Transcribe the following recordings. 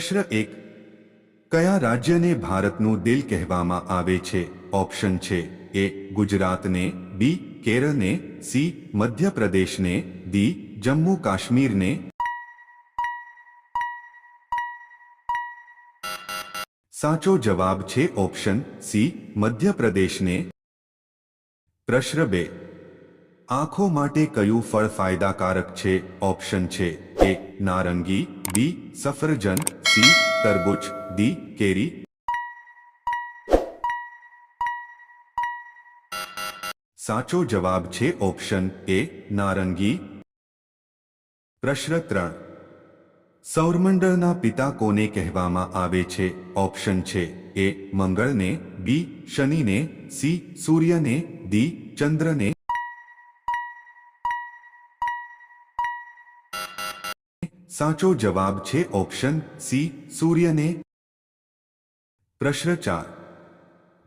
કયા રાજ્યને ભારતનો દિલ કહેવામાં આવે છે ઓપ્શન છે એ ગુજરાતને બી કેરળને સી મધ્યપ્રદેશને ડી જમ્મુ કાશ્મીરને સાચો જવાબ છે ઓપ્શન સી મધ્યપ્રદેશને પ્રશ્ન બે આંખો માટે કયું ફળ ફાયદાકારક છે ઓપ્શન છે એ નારંગી બી સફરજન સી તરબૂચ ડી કેરી સાચો જવાબ છે ઓપ્શન એ નારંગી પ્રશ્ન ત્રણ સૌરમંડળના પિતા કોને કહેવામાં આવે છે ઓપ્શન છે એ મંગળને બી શનિને સી સૂર્યને દી ચંદ્રને साचो जवाब छे ऑप्शन सी सूर्य ने प्रश्न चार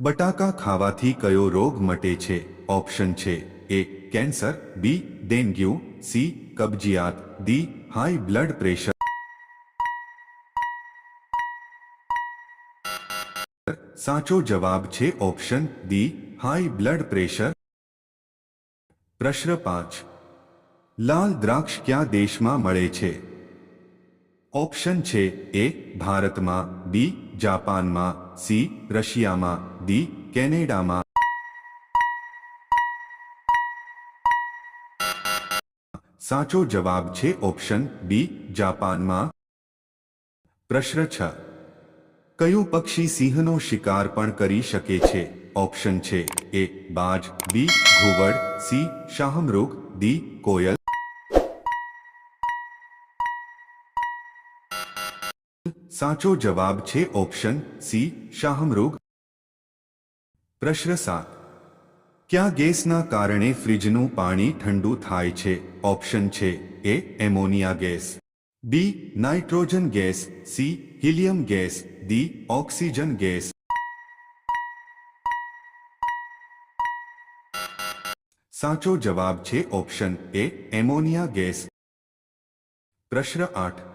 बटाका खावा थी कयो रोग मटे छे ऑप्शन छे A cancer B dengue C कब्जियात D high blood pressure साचो जवाब छे option D high blood pressure प्रश्न पांच लाल द्राक्ष क्या देश में मे ऑप्शन छे ए भारत में बी जापान में सी रशिया में डी कैनेडा में साचो जवाब छे ऑप्शन बी जापान में प्रश्न छ क्यू पक्षी सिंह नो शिकार पण करी सके छे ऑप्शन छे ए बाज बी घुवड़ सी शाहमरुख डी कोयल સાચો જવાબ છે ઓપ્શન C શામરોગ પ્રશ્ન 7 કયા ગેસના કારણે ફ્રિજનું પાણી ઠંડુ થાય છે ઓપ્શન છે A ammonia gas B nitrogen gas C helium gas D oxygen gas સાચો જવાબ છે ઓપ્શન A એમોનિયા ગેસ પ્રશ્ન 8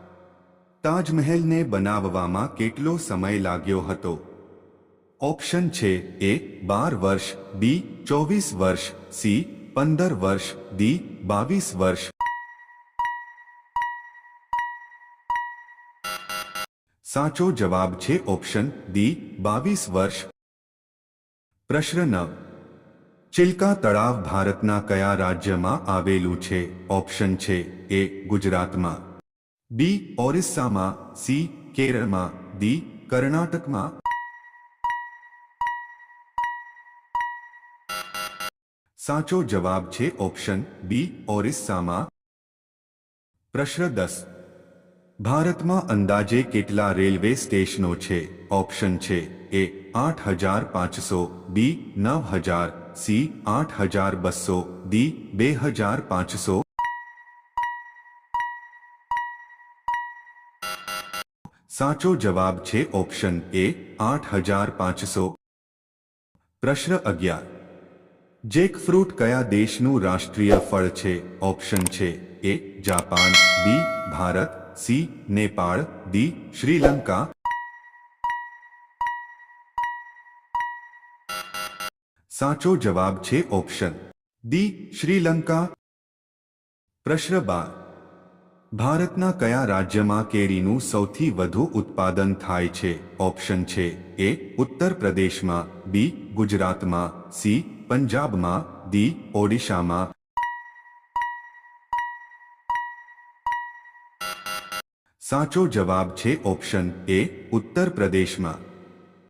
તાજમહેલને બનાવવામાં કેટલો સમય લાગ્યો હતો ઓપ્શન છે એ બાર વર્ષ બી ચોવીસ વર્ષ સી પંદર વર્ષ ડી બાવીસ વર્ષ સાચો જવાબ છે ઓપ્શન ડી બાવીસ વર્ષ પ્રશ્ન ચિલ્કા તળાવ ભારતના કયા રાજ્યમાં આવેલું છે ઓપ્શન છે એ ગુજરાતમાં बी ओरिस्सा मा सी केरल मा डी कर्नाटक मा साचो जवाब छे ऑप्शन बी ओरिस्सा मा प्रश्न दस भारत में अंदाजे के रेलवे स्टेशनों छे ऑप्शन छे ए आठ हजार पांच सौ बी नव हजार सी आठ हजार बसो डी बे हजार पांच सौ सांचो जवाब छे ऑप्शन ए 8500 प्रश्न 11 जेक फ्रूट કયા દેશ નું રાષ્ટ્રીય ફળ છે ઓપ્શન છે A Japan B Bharat C Nepal D Sri Lanka સાંચો જવાબ છે ઓપ્શન દી શ્રીલંકા પ્રશ્ન 12 ભારતના કયા રાજ્યમાં કેરીનું સૌથી વધુ ઉત્પાદન થાય છે ઓપ્શન છે એ ઉત્તર પ્રદેશમાં બી ગુજરાતમાં સી પંજાબમાં ડી ઓડિશામાં સાચો જવાબ છે ઓપ્શન એ ઉત્તર પ્રદેશમાં